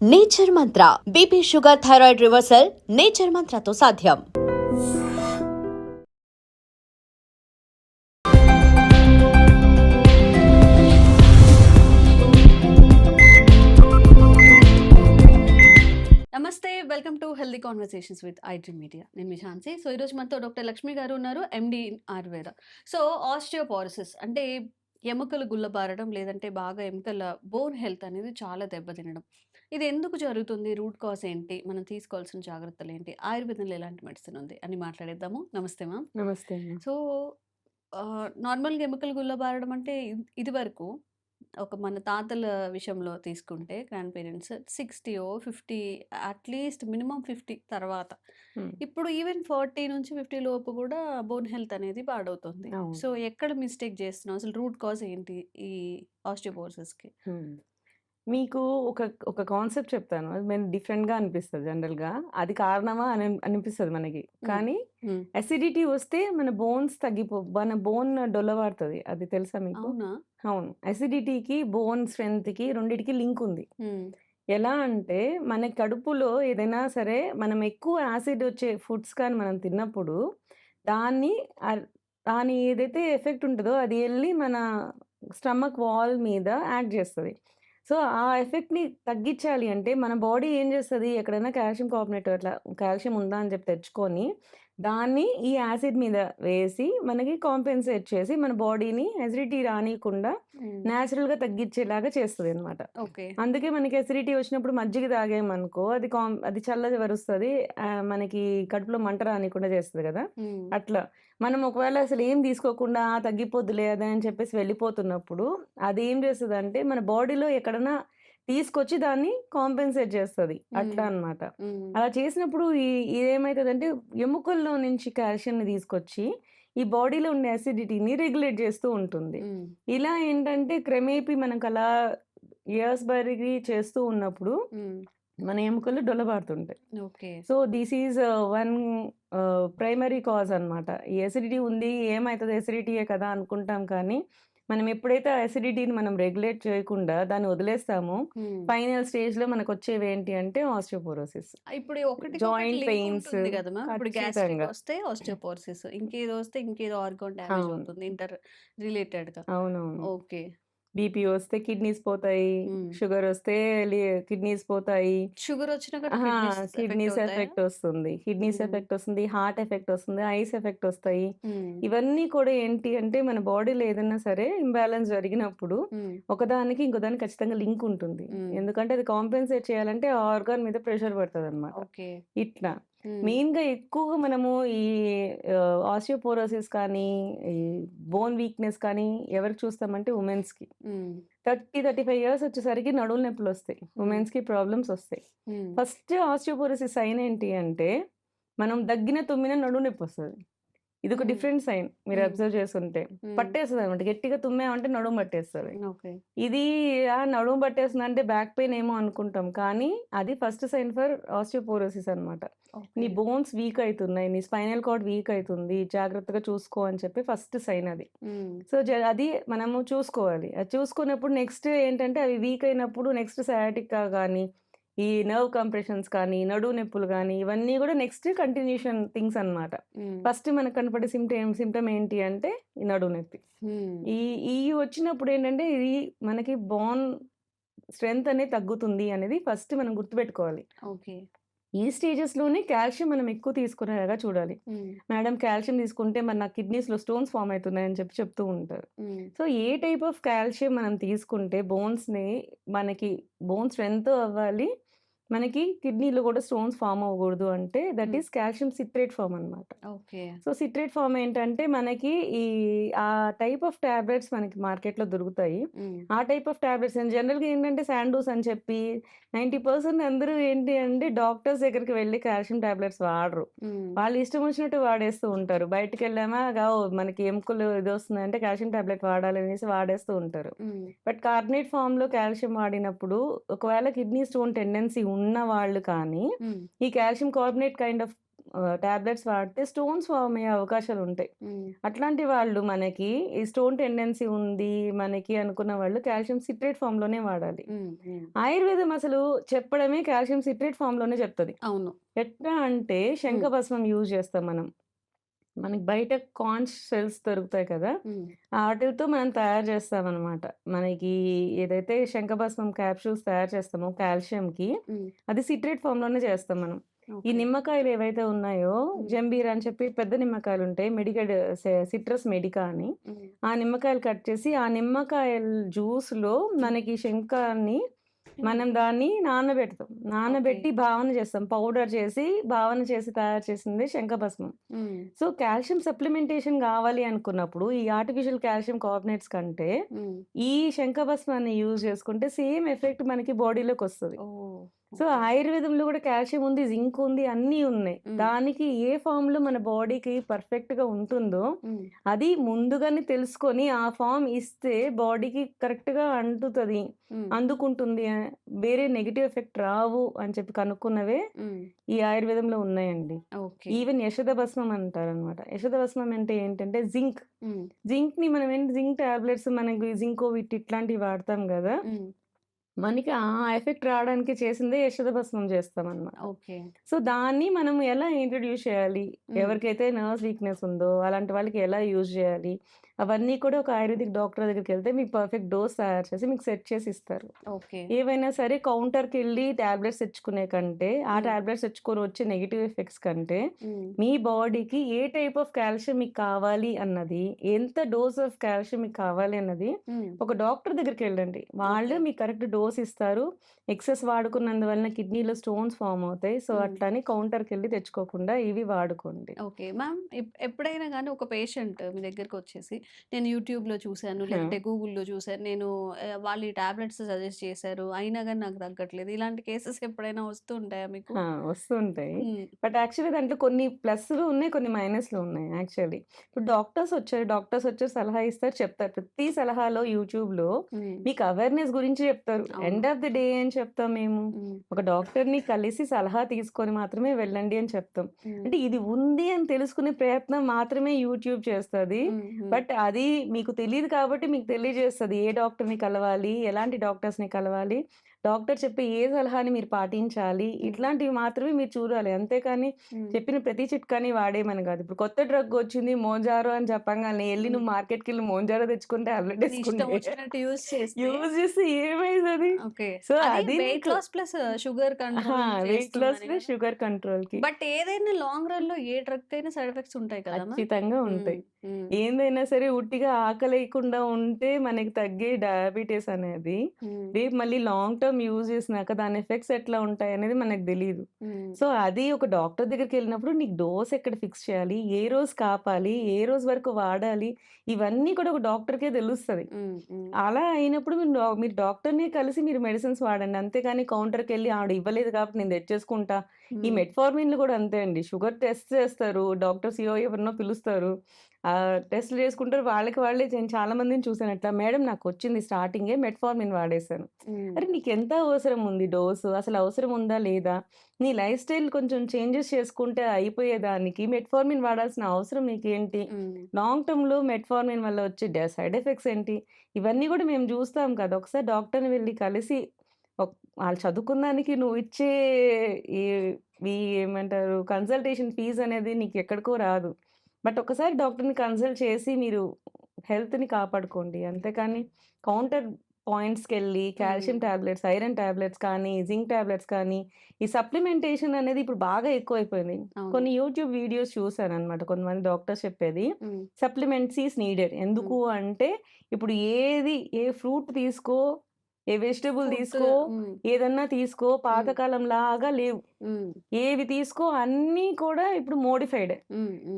Nature mantra BP sugar thyroid reversal nature మంత్రతో సాధ్యం. నమస్తే welcome to healthy conversations with iDream media నేను మీ Jhansi. So ఈరోజు మనతో డాక్టర్ లక్ష్మి గారు ఉన్నారు ఎండి ఆయుర్వేద సో ఆస్టియోపారసిస్ అంటే ఎముకలు గుల్లబారడం లేదంటే బాగా ఎముకల బోన్ హెల్త్ అనేది చాలా దెబ్బతినడం. ఇది ఎందుకు జరుగుతుంది? రూట్ కాజ్ ఏంటి? మనం తీసుకోవాల్సిన జాగ్రత్తలు ఏంటి? ఆయుర్వేదంలో ఎలాంటి మెడిసిన్ ఉంది? అని మాట్లాడేద్దాము. నమస్తే మ్యామ్. నమస్తే. సో నార్మల్గా ఎముకలు గుల్లబారడం అంటే ఇది వరకు ఒక మన తాతల విషయంలో తీసుకుంటే grand parents సిక్స్టీయో fifty at least minimum fifty తర్వాత. ఇప్పుడు ఈవెన్ ఫార్టీ నుంచి ఫిఫ్టీ లోపు కూడా బోన్ హెల్త్ అనేది పాడవుతుంది. సో ఎక్కడ మిస్టేక్ చేస్తున్నాం అసలు రూట్ కాజ్ ఏంటి ఈ ఆస్టియోపోర్సిస్కి. మీకు ఒక ఒక కాన్సెప్ట్ చెప్తాను. అది మేము డిఫరెంట్గా అనిపిస్తుంది జనరల్గా. అది కారణమా అని అనిపిస్తుంది మనకి. కానీ. అసిడిటీ వస్తే మన బోన్స్ తగ్గిపో మన బోన్ డొల్లవాడుతుంది అది తెలుసా మీకు? అవునా? అసిడిటీకి బోన్ స్ట్రెంగ్త్కి రెండిటికి లింక్ ఉంది. ఎలా అంటే మన కడుపులో ఏదైనా సరే మనం ఎక్కువ యాసిడ్ వచ్చే ఫుడ్స్ కానీ మనం తిన్నప్పుడు దాన్ని దాని ఏదైతే ఎఫెక్ట్ ఉంటుందో అది వెళ్ళి మన స్టమక్ వాల్ మీద యాక్ట్ చేస్తుంది. సో ఆ ఎఫెక్ట్ని తగ్గించాలి అంటే మన బాడీ ఏం చేస్తుంది? ఎక్కడైనా కాల్షియం కార్బోనేట్ అట్లా కాల్షియం ఉందా అని చెప్పి తెచ్చుకొని దాన్ని ఈ యాసిడ్ మీద వేసి మనకి కాంపెన్సేట్ చేసి మన బాడీని అసిడిటీ రానియకుండా. న్యాచురల్గా తగ్గించేలాగా చేస్తుంది అనమాట అందుకే మనకి అసిడిటీ వచ్చినప్పుడు మజ్జిగ తాగామనుకో అది కాం అది చల్లగా వరుస్తుంది మనకి కడుపులో మంట రానికుండా చేస్తుంది కదా. అట్లా మనం ఒకవేళ అసలు ఏం తీసుకోకుండా "ఆ, తగ్గిపోద్దులే అదే అని చెప్పేసి వెళ్ళిపోతున్నప్పుడు అది ఏం చేస్తుంది అంటే మన బాడీలో ఎక్కడైనా తీసుకొచ్చి దాన్ని కాంపెన్సేట్ చేస్తుంది. అట్లా ఉమ్. అలా చేసినప్పుడు ఈ ఇదేమవుతుందంటే ఎముకల్లో నుంచి కాల్షియంని తీసుకొచ్చి ఈ బాడీలో ఉండే అసిడిటీని రెగ్యులేట్ చేస్తూ ఉంటుంది. ఇలా ఏంటంటే క్రమేపీ మనకు అలా ఇయర్స్ బరికి చేస్తూ ఉన్నప్పుడు. మన ఎముకలు డొల్లబారుతుంటాయి okay. So this is one primary cause అన్నమాట. ఈ ఎసిడిటీ ఉంది ఏమవుతుంది ఎసిడిటీయే కదా అనుకుంటాం కానీ మనం ఎప్పుడైతే అసిడిటీని మనం రెగ్యులేట్ చేయకుండా దాన్ని వదిలేస్తామో. ఫైనల్ స్టేజ్లో మనకు వచ్చేవి ఏంటి అంటే ఆస్టియోపోరోసిస్ ఇప్పుడు ఒకటి pains, ఉంటుంది కదా మ్యామ్ ఇప్పుడు గ్యాస్ట్రిక్. వస్తే ఆస్టియోపోర్సిస్ ఇంకేదో వస్తే ఇంకేదో ఆర్గాన్ డ్యామేజ్. అవుతుంది ఇంటర్ రిలేటెడ్గా అవునవును ఓకే బీపీ వస్తే కిడ్నీస్ పోతాయి. షుగర్ వస్తే కిడ్నీస్ పోతాయి. షుగర్ వచ్చినాక కిడ్నీస్ ఎఫెక్ట్ వస్తుంది. కిడ్నీస్. ఎఫెక్ట్ వస్తుంది హార్ట్ ఎఫెక్ట్ వస్తుంది ఐస్ ఎఫెక్ట్ వస్తాయి. ఇవన్నీ కూడా ఏంటి అంటే మన బాడీలో ఏదైనా సరే ఇంబ్యాలెన్స్ జరిగినప్పుడు ఒకదానికి ఇంకోదానికి ఖచ్చితంగా లింక్ ఉంటుంది. ఎందుకంటే అది కాంపెన్సేట్ చేయాలంటే ఆర్గాన్ మీద ప్రెషర్ పడుతుంది అనమాట ఇట్లా. మెయిన్గా ఎక్కువగా మనము ఈ ఆస్టియోపోరోసిస్ కానీ ఈ బోన్ వీక్నెస్ కానీ ఎవరికి చూస్తామంటే ఉమెన్స్కి థర్టీ థర్టీ ఫైవ్ ఇయర్స్ వచ్చేసరికి నడువుల నొప్పులు వస్తాయి ఉమెన్స్కి ప్రాబ్లమ్స్ వస్తాయి. ఫస్ట్ ఆస్టియోపోరోసిస్ సైన్ ఏంటి అంటే మనం దగ్గిన తుమ్మిన నడువు నొప్పి వస్తుంది. ఇది ఒక. డిఫరెంట్ సైన్ మీరు. అబ్జర్వ్ చేస్తుంటే పట్టేస్తుంది అనమాట గట్టిగా తుమ్మామంటే నడుము పట్టేస్తుంది. ఇది ఆ నడుము పట్టేస్తుంది అంటే బ్యాక్ పెయిన్ ఏమో అనుకుంటాం కానీ అది ఫస్ట్ సైన్ ఫర్ ఆస్టియోపోరోసిస్ అన్నమాట. నీ బోన్స్ వీక్ అవుతున్నాయి నీ స్పైనల్ కార్డ్ వీక్ అవుతుంది జాగ్రత్తగా చూసుకో అని చెప్పి ఫస్ట్ సైన్ అది. సో అది మనము చూసుకోవాలి. అది చూసుకున్నప్పుడు నెక్స్ట్ ఏంటంటే అవి వీక్ అయినప్పుడు నెక్స్ట్ సయాటికా కానీ ఈ నర్వ్ కంప్రెషన్స్ కానీ నడువు నొప్పులు కానీ ఇవన్నీ కూడా నెక్స్ట్ కంటిన్యూషన్ థింగ్స్ అన్నమాట. ఫస్ట్ మనకు కనపడే సిమ్టమ్ సిమ్టమ్ ఏంటి అంటే ఈ నడువు నొప్పి. ఈ ఈ వచ్చినప్పుడు ఏంటంటే ఇది మనకి బోన్ స్ట్రెంగ్త్ అనేది తగ్గుతుంది అనేది ఫస్ట్ మనం గుర్తుపెట్టుకోవాలి. ఓకే. ఈ స్టేజెస్లోనే కాల్షియం మనం ఎక్కువ తీసుకునేలాగా చూడాలి. మేడం కాల్షియం తీసుకుంటే మన కిడ్నీస్లో స్టోన్స్ ఫామ్ అవుతున్నాయని చెప్పి చెప్తూ ఉంటారు. So a type of calcium మనం తీసుకుంటే బోన్స్ని మనకి బోన్ స్ట్రెంగ్త్ అవ్వాలి మనకి కిడ్నీలో కూడా స్టోన్స్ ఫామ్ అవ్వకూడదు అంటే that. Is calcium citrate form అన్నమాట. ఓకే. సో సిట్రేట్ ఫామ్ ఏంటంటే మనకి ఈ ఆ టైప్ ఆఫ్ టాబ్లెట్స్ మనకి మార్కెట్లో దొరుకుతాయి. ఆ టైప్ ఆఫ్ టాబ్లెట్స్ జనరల్గా ఏంటంటే శాండోస్ అని చెప్పి నైంటీ పర్సెంట్ అందరూ ఏంటి అంటే డాక్టర్స్ దగ్గరికి వెళ్ళి కాల్షియం టాబ్లెట్స్ వాడరు. వాళ్ళు ఇష్టం వచ్చినట్టు వాడేస్తూ ఉంటారు. బయటకు వెళ్ళామా గావు మనకి ఎముకలు ఇది వస్తుందంటే కాల్షియం టాబ్లెట్ వాడాలి అనేసి వాడేస్తూ ఉంటారు. బట్ కార్బనేట్ ఫామ్లో కాల్షియం వాడినప్పుడు ఒకవేళ కిడ్నీ స్టోన్ టెండెన్సీ ఉన్న వాళ్ళు కానీ ఈ calcium carbonate kind of tablets వాడితే స్టోన్స్ ఫార్మ్ అయ్యే అవకాశాలుంటాయి. హ్మ్. అట్లాంటి వాళ్ళు మనకి ఈ స్టోన్ టెండెన్సీ ఉంది మనకి అనుకున్న వాళ్ళు కాల్షియం సిట్రేట్ ఫార్మ్‌లోనే వాడాలి. హ్మ్. హ్మ్. ఆయుర్వేదం అసలు చెప్పడమే కాల్షియం సిట్రేట్ ఫార్మ్‌లోనే చెప్తది. అవును. ఎట్లా అంటే శంఖ హ్మ్. భస్మం యూజ్ చేస్తాం మనం. మనకి బయట కార్న్ షెల్స్ దొరుకుతాయి కదా! ఆటిలతో మనం తయారు చేస్తామనమాట. మనకి ఏదైతే శంఖ భస్మం క్యాప్సూల్స్ తయారు చేస్తామో కాల్షియంకి. అది సిట్రేట్ ఫార్మ్‌లోనే చేస్తాం మనం. ఈ. నిమ్మకాయలు ఏవైతే ఉన్నాయో. జంబీర్ అని చెప్పి పెద్ద నిమ్మకాయలుంటాయి. మెడికేడ్ సె సిట్రస్ మెడికా అని. ఆ నిమ్మకాయలు కట్ చేసి ఆ నిమ్మకాయల జ్యూస్‌లో. మనకి శంఖాన్ని. మనం దాన్ని నానబెడతాం. నానబెట్టి భావన చేస్తాం. పౌడర్ చేసి భావన చేసి తయారు చేసిందే శంఖ భస్మం. హ్మ్. సో, కాల్షియం సప్లిమెంటేషన్ కావాలి అనుకున్నప్పుడు ఈ ఆర్టిఫిషియల్ కాల్షియం కార్బోనేట్స్ కంటే. ఈ శంఖ భస్మాన్ని యూజ్ చేసుకుంటే సేమ్ ఎఫెక్ట్ మనకి బాడీలోకొస్తది. ఓహ్! సో. ఆయుర్వేదంలో కూడా కాల్షియం ఉంది, జింక్ ఉంది అన్నీ ఉన్నాయి. దానికి ఏ ఫార్మ్‌లో మన బాడీకి పర్ఫెక్ట్‌గా ఉంటుందో హ్మ్. అది ముందుగానే తెలుసుకొని ఆ ఫార్మ్ ఇస్తే బాడీకి కరెక్ట్‌గా అంటుతది. హ్మ్. అందుకుంటుంది. వేరే నెగెటివ్ ఎఫెక్ట్ రావు అని చెప్పి కనుక్కున్నవే. ఈ ఆయుర్వేదంలో ఉన్నాయండి. ఈవెన్ యశోద భస్మం అంటారనమాట. యశోద భస్మం అంటే ఏంటంటే జింక్. హ్మ్. జింక్‌ని మనం ఏంటి జింక్ టాబ్లెట్స్ మనకి జింకోవిట్ ఇట్లాంటివి వాడతాం గదా! మనకి ఆ ఎఫెక్ట్ రావడానికి చేసిందే యశోద భస్మం చేస్తామనమాట. ఓకే. సో, దాన్ని మనం ఎలా ఇంట్రొడ్యూస్ చేయాలి? ఎవరికైతే నర్వ్స్ వీక్‌నెస్ ఉందో అలాంటి వాళ్ళకి ఎలా యూజ్ చేయాలి? అవన్నీ కూడా ఒక ఆయుర్వేదిక్ డాక్టర్ దగ్గరికెళ్తే మీకు పర్ఫెక్ట్ డోస్ తయారు చేసి మీకు సెట్ చేసి ఇస్తారు. ఓకే. ఏవైనా సరే కౌంటర్‌కెళ్ళి టాబ్లెట్స్ తెచ్చుకునే కంటే, ఆ. టాబ్లెట్స్ తెచ్చుకొని వచ్చే నెగెటివ్ ఎఫెక్ట్స్ కంటే. మీ బాడీకి ఏ టైప్ ఆఫ్ కాల్షియం మీకు కావాలి అన్నది, ఎంత డోస్ ఆఫ్ కాల్షియం మీకు కావాలి అన్నది. ఒక డాక్టర్ దగ్గరికెళ్ళండి. వాళ్ళు ఓకే. మీకు కరెక్ట్ డోస్ ఇస్తారు. ఎక్సెస్ వాడుకున్నందువలన కిడ్నీలో స్టోన్స్ ఫార్మ్ అవుతాయి. సో. అట్లని కౌంటర్‌కెళ్ళి తెచ్చుకోకుండా ఇవి వాడుకోండి. ఓకే. మ్యామ్ ఎప్ ఎప్పుడైనా గాని ఒక పేషెంట్ మీ దగ్గరకొచ్చేసి నేను యూట్యూబ్‌లో చూసాను, ఆ! లేదంటే గూగుల్‌లో చూసాను. నేను వాళ్ళు ఈ టాబ్లెట్స్ సజెస్ట్ చేశారు. అయినా గాని నాకు తగ్గట్లేదు. ఇలాంటి కేసెస్ ఎప్పుడైనా వస్తూ ఉంటాయా మీకు? వస్తుంటాయి. బట్ యాక్చువల్లీ దాంట్లో కొన్ని ప్లస్‌లు ఉన్నాయి. కొన్ని మైనస్‌లు ఉన్నాయి యాక్చువల్లీ. ఇప్పుడు డాక్టర్స్ వచ్చారు. డాక్టర్స్ వచ్చి సలహా ఇస్తారు, చెప్తారు. ప్రతి సలహాలో యూట్యూబ్‌లో. మీకు అవేర్‌నెస్ గురించి చెప్తారు. ఎండ్ ఆఫ్ ది డే ఏం చెప్తాం మేము? ఒక డాక్టర్‌ని కలిసి సలహా తీసుకొని మాత్రమే వెళ్ళండి అని చెప్తాం. అంటే ఇది ఉంది అని తెలుసుకునే ప్రయత్నం మాత్రమే యూట్యూబ్ చేస్తది. బట్ అది మీకు తెలీదు కాబట్టి మీకు తెలియజేస్తది. ఏ డాక్టర్‌ని కలవాలి? ఎలాంటి డాక్టర్స్‌ని కలవాలి? డాక్టర్ చెప్పే ఏ సలహాని మీరు పాటించాలి? ఇట్లాంటివి మాత్రమే మీరు చూడాలి. అంతేకాని. చెప్పిన ప్రతి చిట్కాని వాడేయమని కాదు. ఇప్పుడు కొత్త డ్రగ్ వచ్చింది మోంజారో అని చెప్పంగాల్నే ఎళ్ళి హ్మ్. నువ్వు మార్కెట్‌కెళ్ళి మోంజారో తెచ్చుకొని టాబ్లెట్ యూజ్ ఏమైతది? ఓకే. సో, అది weight loss plus sugar! Control weight loss plus! Sugar కంట్రోల్‌కి. But ఏదైనా లాంగ్ రన్‌లో ఏ డ్రగ్‌కైనా సైడ్ ఎఫెక్ట్స్ ఉంటాయి కదా? ఖచ్చితంగా. ఉంటాయి. ఏందైనా సరే ఉట్టిగా ఆకలేయకుండా ఉంటే మనకి తగ్గే డయాబెటిస్ అనేది. రేపు మళ్ళీ లాంగ్ టర్మ్ యూజ్ చేసినాక దాని ఎఫెక్ట్స్ ఎట్లా ఉంటాయనేది మనకు తెలీదు. హ్మ్. సో, అది ఒక డాక్టర్ దగ్గరికెళ్ళినప్పుడు నీకు డోస్ ఎక్కడ ఫిక్స్ చేయాలి? ఏ రోజు కాపాలి? ఏ రోజు వరకు వాడాలి? ఇవన్నీ కూడా ఒక డాక్టర్‌కే తెలుస్తది. అలా అయినప్పుడు మీరు డాక్టర్‌ని కలిసి మీరు మెడిసిన్స్ వాడండి. అంతేగాని కౌంటర్‌కెళ్ళి ఆవిడ ఇవ్వలేదు కాబట్టి నేను తెచ్చేసుకుంటా. ఈ. మెట్ఫార్మిన్‌లు కూడా అంతే అండి. షుగర్ టెస్ట్ చేస్తారు. డాక్టర్స్ ఎవరినో పిలుస్తారు. ఆహ్, టెస్ట్‌లు చేసుకుంటారు. వాళ్ళకి వాళ్ళే నేను చాలా మందిని చూసాను అట్లా. మేడం నాకొచ్చింది స్టార్టింగే మెట్ఫార్మిన్ వాడేసాను. హ్మ్. అరే నీకెంత అవసరం ఉంది డోసు? అసలు అవసరం ఉందా? లేదా? నీ లైఫ్ స్టైల్ కొంచెం చేంజెస్ చేసుకుంటే అయిపోయేదానికి మెట్ఫార్మిన్ వాడాల్సిన అవసరం నీకేంటి? హ్మ్. లాంగ్ టర్మ్‌లో మెట్ఫార్మిన్ వల్ల వచ్చే సైడ్ ఎఫెక్ట్స్ ఏంటి? ఇవన్నీ కూడా మేము చూస్తాం కదా! ఒకసారి డాక్టర్‌ని వెళ్ళి కలిసి వాళ్ళు చదువుకున్న దానికి నువ్వు ఇచ్చే ఈ ఏమంటారు కన్సల్టేషన్ ఫీజ్ అనేది నీకెక్కడికో రాదు. బట్ ఒకసారి డాక్టర్‌ని కన్సల్ట్ చేసి మీరు హెల్త్‌ని కాపాడుకోండి. అంతేకాని కౌంటర్ పాయింట్స్‌కెళ్ళి calcium hmm. Tablets, iron tablets కానీ, జింక్ టాబ్లెట్స్ కానీ, ఈ సప్లిమెంటేషన్ అనేది ఇప్పుడు బాగా ఎక్కువైపోయింది. కొన్ని యూట్యూబ్ వీడియోస్ చూసానన్నమాట. కొంతమంది డాక్టర్స్ చెప్పేది. Supplements is needed. ఎందుకు. అంటే ఇప్పుడు ఏది ఏ ఫ్రూట్ తీసుకో, ఏ వెజిటబుల్ తీసుకో. ఏదన్నా తీసుకో హ్మ్. పాతకాలంలాగా లేవు. ఏవి తీసుకో అన్నీ కూడా ఇప్పుడు మోడిఫైడే.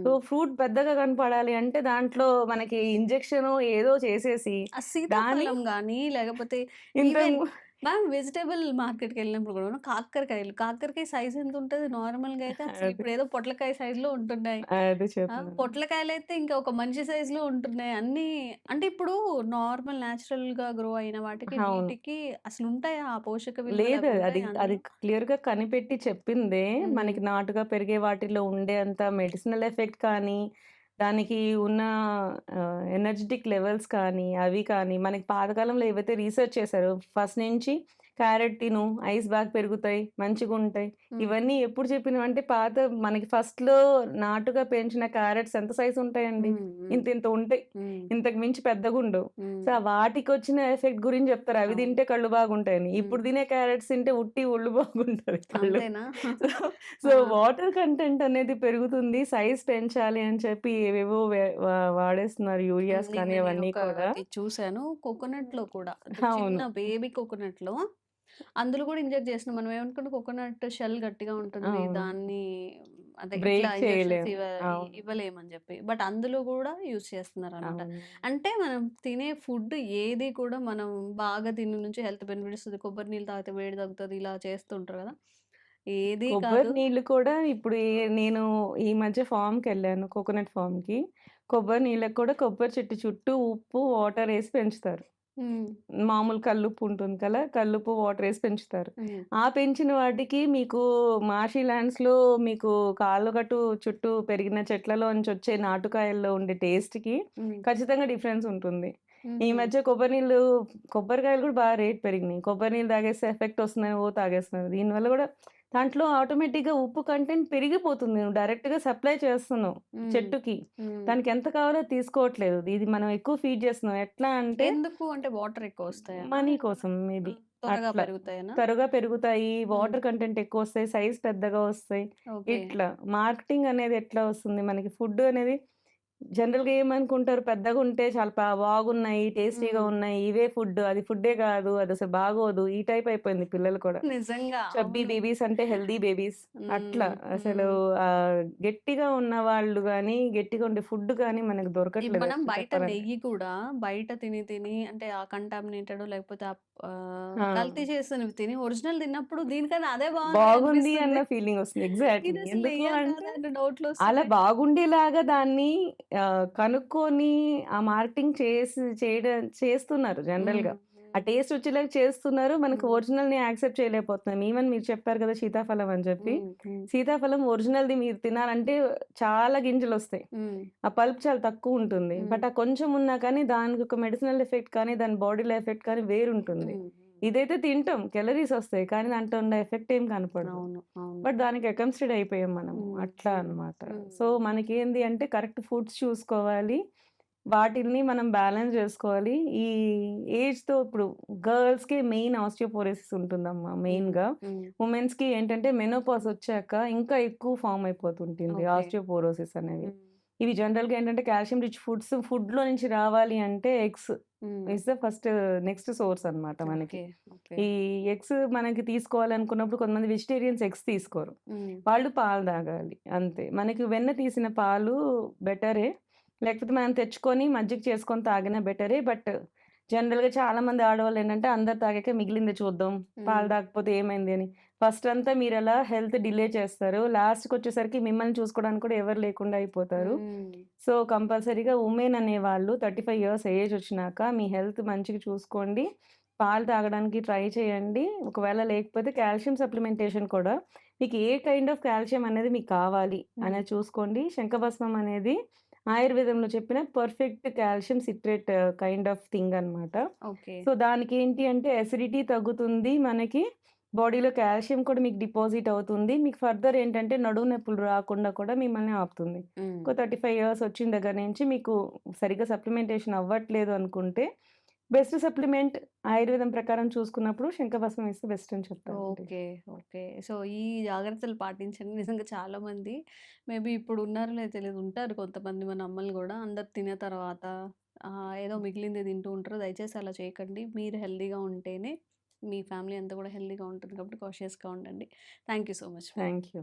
సో. ఫ్రూట్ పెద్దగా కనపడాలి అంటే దాంట్లో మనకి ఇంజెక్షనో ఏదో చేసేసి సీతాఫలం గాని లేకపోతే మ్యామ్ వెజిటబుల్ మార్కెట్‌కి వెళ్ళినప్పుడు కూడా కాకరకాయలు, కాకరకాయ సైజ్ ఎంత ఉంటది నార్మల్‌గా అయితే అసలు. ఇప్పుడు ఏదో పొట్లకాయ సైజ్‌లో ఉంటున్నాయి. అదే ఆ! చెప్తున్నాను. పొట్లకాయలైతే ఇంకా ఒక మనిషి సైజ్‌లో ఉంటున్నాయి. అన్నీ అంటే ఇప్పుడు నార్మల్ నేచురల్‌గా గ్రో అయిన వాటికి. వీటికి అసలు ఉంటాయా ఆ పోషక లేదు. అది అది అందులో? క్లియర్‌గా కనిపెట్టి చెప్పిందే. మనకి నాటుగా పెరిగే వాటిలో ఉండే అంత మెడిసినల్ ఎఫెక్ట్ కానీ, దానికి ఉన్న ఎనర్జెటిక్ ఎనర్జిటిక్ లెవెల్స్ కానీ, అవి కానీ మనకి పాతకాలంలో ఏవైతే రీసెర్చ్ చేశారో ఫస్ట్ నుంచి క్యారెట్ తిను, ఐస్ బాగా పెరుగుతాయి, మంచిగుంటాయి. హ్మ్. ఇవన్నీ ఎప్పుడు చెప్పినవంటే పాత మనకి ఫస్ట్‌లో నాటుగా పెంచిన క్యారెట్స్ ఎంత సైజ్ ఉంటాయండి? ఇంత ఇంత ఉంటాయి. ఇంతకు మించి పెద్దగుండవు. సో, హ్మ్. వాటికొచ్చిన ఎఫెక్ట్ గురించి చెప్తారు. అవి. తింటే కళ్ళు బాగుంటాయని. ఇప్పుడు. తినే క్యారెట్స్ తింటే ఉట్టి ఒళ్ళు బాగుంటది కళ్ళు. సో! వాటర్ కంటెంట్ అనేది పెరుగుతుంది. సైజ్ పెంచాలి అని చెప్పి ఏవేవో వాడేస్తున్నారు. యూరియాస్ కానీ నేను అవన్నీ కూడా. చూసాను. కూడా అంటే అవును. చిన్న బేబీ కోకోనట్‌లో అందులో కూడా ఇంజెక్ట్ చేస్తున్నాం. మనం ఏమనుకుంటాం కోకోనట్ షెల్ గట్టిగా ఉంటుంది. దాన్ని. ఇవ్వలేమని చెప్పి. బట్ అందులో కూడా యూజ్ చేస్తున్నారనమాట. అవును. అంటే మనం తినే ఫుడ్ ఏది కూడా మనం బాగా తిని నుంచి హెల్త్ బెనిఫిట్స్ కొబ్బరి నీళ్ళు తాగితే వేడి తగ్గుతది. ఇలా చేస్తూ ఉంటారు కదా! ఏది కొబ్బరి. నీళ్ళు కూడా ఇప్పుడు నేను ఈ మధ్య ఫార్మ్‌కెళ్ళాను. కోకోనట్ ఫార్మ్‌కి. కొబ్బరి నీళ్ళకి కూడా కొబ్బరి చెట్టు చుట్టూ ఉప్పు, వాటర్ ఏసి పెంచుతారు. మామూలు కల్లుప్పు ఉంటుంది కదా! కల్లుప్పు, వాటర్ ఏసి పెంచుతారు. ఆ పెంచిన వాటికి మీకు మాషీ ల్యాండ్స్‌లో మీకు కాళ్ళగట్టు చుట్టూ పెరిగిన చెట్లలోంచి వచ్చే నాటుకాయల్లో ఉండే టేస్ట్‌కి హ్మ్. ఖచ్చితంగా డిఫరెన్స్ ఉంటుంది. ఈ. మధ్య కొబ్బరి నీళ్ళు కొబ్బరికాయలు కూడా బాగా రేట్ పెరిగినాయి. కొబ్బరి నీళ్ళు తాగేస్తే ఎఫెక్ట్ వస్తుందని ఓ తాగేస్తున్నారు. దీనివల్ల కూడా దాంట్లో ఆటోమేటిక్‌గా ఉప్పు కంటెంట్ పెరిగిపోతుంది. నువ్వు డైరెక్ట్‌గా సప్లై చేస్తున్నావు. చెట్టుకి. దానికి ఎంత కావాలో తీసుకోవట్లేదు. ఇది మనం ఎక్కువ ఫీడ్ చేస్తున్నాం. ఎట్లా అంటే ఎందుకు అంటే వాటర్ ఎక్కువ వస్తాయనా? మనీ కోసం మేబీ. త్వరగా పెరుగుతాయి. Water content ఎక్కువొస్తాయి. సైజ్ పెద్దగా వస్తాయి. ఇట్లా. మార్కెటింగ్ అనేది ఎట్లా వస్తుంది? మనకి ఫుడ్ అనేది జనరల్‌గా ఏమనుకుంటారు పెద్దగుంటే చాలా ప బాగున్నాయి, టేస్టీగా. ఉన్నాయి. ఇవే ఫుడ్. అది ఫుడ్డే కాదు. అదసలు బాగోదు. ఈ టైప్ అయిపోయింది పిల్లలు కూడా. నిజంగా. చబ్బీ. బేబీస్ అంటే హెల్తీ బేబీస్. అట్లా. అసలు గట్టిగా ఉన్నవాళ్ళు గానీ, గట్టిగా ఉండే ఫుడ్ గానీ మనకు దొరకట్లేదు మనం బయట. నెయ్యి కూడా బయట తిని తిని అంటే ఆ కంటామినేటెడ్ లేకపోతే! కల్తీ చేసినవి తిని ఒరిజినల్ తిన్నప్పుడు దీనికన్నా అదే బాగుంది బాగుంది అన్న. ఫీలింగ్ వస్తుంది. అసలు డౌట్‌లు అలా. బాగుండేలాగా దాన్ని కనుక్కొని ఆ మార్కెటింగ్ చేసి చేయడం చేస్తున్నారు. జనరల్‌గా. ఆ. టేస్ట్ వచ్చేలాగా చేస్తున్నారు. మనకు హ్మ్. ఒరిజినల్‌ని యాక్సెప్ట్ చేయలేకపోతున్నాం. ఈవెన్ మీరు చెప్పారు కదా! సీతాఫలం అని చెప్పి. సీతాఫలం ఒరిజినల్‌ది మీరు తినాలంటే చాలా గింజలొస్తాయి. హ్మ్. ఆ పల్ప్ చాలా తక్కువుంటుంది. హ్మ్. బట్ ఆ కొంచెం ఉన్నా కానీ దానికి ఒక మెడిసినల్ ఎఫెక్ట్ కానీ, దాని బాడీలో ఎఫెక్ట్ కానీ వేరుంటుంది. ఇదైతే తింటాం. క్యాలరీస్ వస్తాయి. కానీ దాంట్లో ఉన్న ఎఫెక్ట్ ఏం కనపడదు. బట్ దానికి అకమ్స్టెడ్ అయిపోయాం. హ్మ్. అట్లా హ్మ్. అన్నమాట. సో, హ్మ్. మనకేంది అంటే కరెక్ట్ ఫుడ్స్ చూసుకోవాలి. వాటిల్ని మనం బ్యాలెన్స్ జేసుకోవాలి. ఈ ఏజ్‌తో ఇప్పుడు గర్ల్స్‌కి మెయిన్ ఆస్టియోపోరోసిస్ ఉంటుందమ్మా. మెయిన్‌గా. హ్మ్. వుమెన్స్‌కి ఏంటంటే మెనోపాజ్ వచ్చాక ఇంకా ఎక్కువ ఫార్మ్ అయిపోతుంటుంది. ఆస్టియోపోరోసిస్ అనేవి. ఇవి జనరల్‌గా ఏంటంటే కాల్షియం రిచ్ ఫుడ్స్ ఫుడ్‌లో నుంచి రావాలి అంటే eggs. Is the first next source అన్నమాట మనకి. ఈ ఎగ్స్ మనకి తీసుకోవాలనుకున్నప్పుడు కొంతమంది వెజిటేరియన్స్ ఎగ్స్ తీసుకోరు. వాళ్ళు పాలు తాగాలి అంతే. మనకి వెన్న తీసిన పాలు బెటరే. లేకపోతే మనం తెచ్చుకొని మజ్జిగ చేసుకొని తాగినా బెటరే. బట్ జనరల్‌గా చాలామంది ఆడవాళ్ళు ఏంటంటే అందరూ తాగాక మిగిలింది చూద్దాం. పాలు హ్మ్. తాగకపోతే ఏమైంది అని. ఫస్ట్ అంతా మీరలా హెల్త్ డిలే చేస్తారు. లాస్ట్‌కొచ్చేసరికి మిమ్మల్ని చూసుకోవడానికి కూడా ఎవరు లేకుండా అయిపోతారు. సో, కంపల్సరీగా వుమెన్ అనేవాళ్ళు 35 ఇయర్స్ ఏజ్ వచ్చినాక మీ హెల్త్ మంచిగా చూసుకోండి. పాలు తాగడానికి ట్రై చేయండి. ఒకవేళ లేకపోతే కాల్షియం సప్లిమెంటేషన్ కూడా మీకు ఏ కైండ్ ఆఫ్ కాల్షియం అనేది మీకు కావాలి. అనేది చూసుకోండి. శంఖభస్మం అనేది ఆయుర్వేదంలో చెప్పిన perfect calcium citrate kind of thing అన్నమాట. ఓకే. సో, దానికేంటి అంటే అసిడిటీ తగ్గుతుంది మనకి. బాడీలో కాల్షియం కూడా మీకు డిపాజిట్ అవుతుంది. మీకు ఫర్దర్ ఏంటంటే నడుము నొప్పులు రాకుండా కూడా మిమ్మల్ని ఆపుతుంది. ఒక 35 ఇయర్స్ వచ్చిన దగ్గర నుంచి మీకు సరిగ్గా సప్లిమెంటేషన్ అవ్వట్లేదు అనుకుంటే బెస్ట్ సప్లిమెంట్ ఆయుర్వేదం ప్రకారం చూసుకున్నప్పుడు శంఖభస్మం ఇస్తే బెస్ట్ అని చెప్తానండి. ఓకే. ఓకే. సో, ఈ జాగ్రత్తలు పాటించండి. నిజంగా చాలామంది మేబీ ఇప్పుడు ఉన్నారో లేదో తెలీదు. ఉంటారు కొంతమంది మన అమ్మలు గూడా అందరూ తిన్న తర్వాత ఏదో మిగిలింది తింటూ ఉంటారు. దయచేసి అలా చేయకండి. మీరు హెల్తీగా ఉంటేనే మీ ఫ్యామిలీ అంతా కూడా హెల్తీగా ఉంటుంది కాబట్టి కాషియస్‌గా ఉండండి. Thank you so much. Thank you